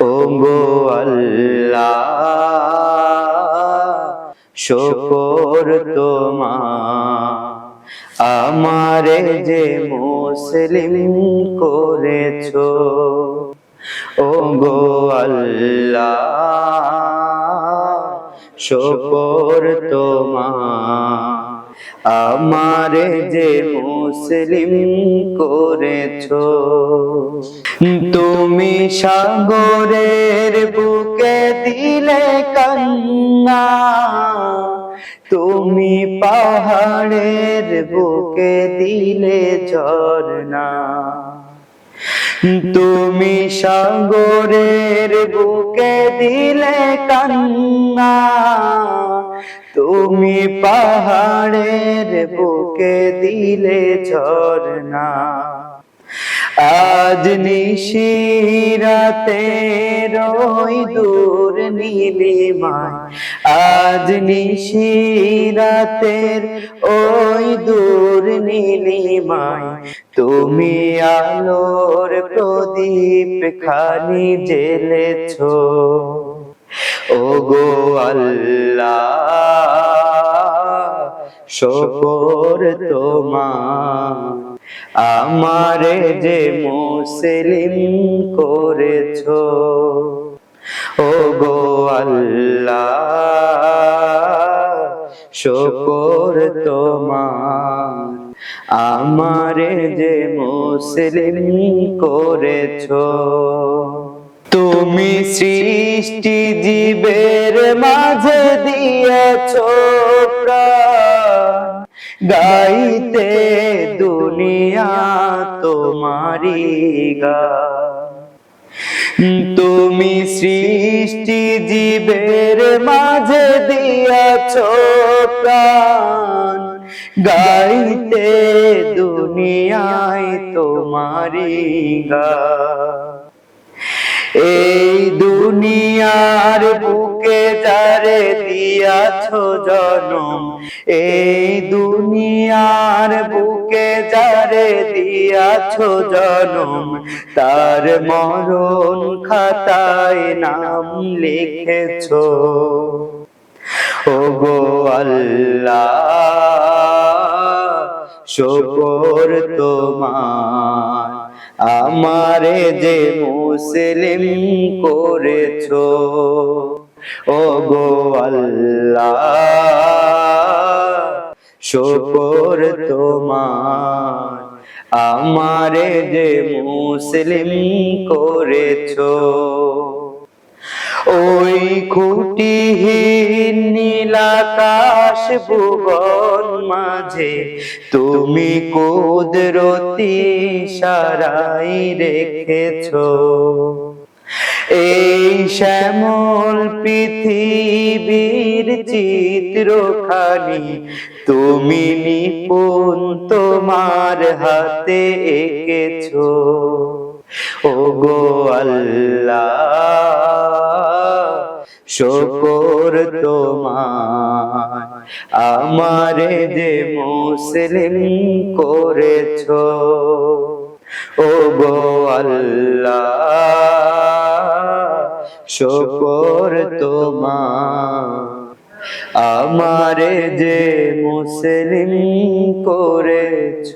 ও গো আল্লাহ শকর তোমার। আমারে যে মুসলিম করেছ ও গো আল্লাহ শকর তোমার। আমারে যে মুসলিম করেছ। তুমি সাগরের বুকে দিলে কান্না তুমি পাহাড়ের বুকে দিলে ঝর্ণা। তুমি সাগরের বুকে দিলে কান্না তুমি পাহাড়ের বুকে দিলে ঝর্ণা। আজ নিশিরাতে রই দূর নীলিমায়। আজ নিশি নিশিরাতের ওই দূর নীলিমায়। তুমি আলোর প্রদীপ খানি জেলেছো ও গো আল্লাহ শকর তোমার আমারে যে মুসলিম করেছ ও গো আল্লাহ শকর তোমার আমারে যে মুসলিম করেছ, তুমি সৃষ্টি জীবের মাঝে দিয়েছ। গাইতে দুনিয়া তোমারি তুমি সৃষ্টি জীবের মাঝে দিয়াছ প্রাণ। গাইতে দুনিয়ায় তোমারি গান এই দুনিয়ার বুকে যারে দিয়াছ জনম। এই দুনিয়ার বুকে যারে দিয়াছ জনম, তার মরণ খাতায় নাম লিখেছ। ও গো আল্লাহ, শকর তোমার। আমারে যে মুসলিম করেছ ও গো আল্লাহ, শকর তোমার। আমারে যে মুসলিম করেছ, ওই খুঁটিহীন নীলাকাশ ভুবন মাঝে তুমি কুদরতি সারাই রেখেছো। এই শ্যামল পৃথিবীর চিত্রখানি, তুমি নিপুণ তোমার হাতে এঁকেছো। ও গো আল্লাহ, শকর তোমার, আমারে যে মুসলিম করেছ। ও গো আল্লাহ শকর তোমার আমারে যে মুসলিম করেছ।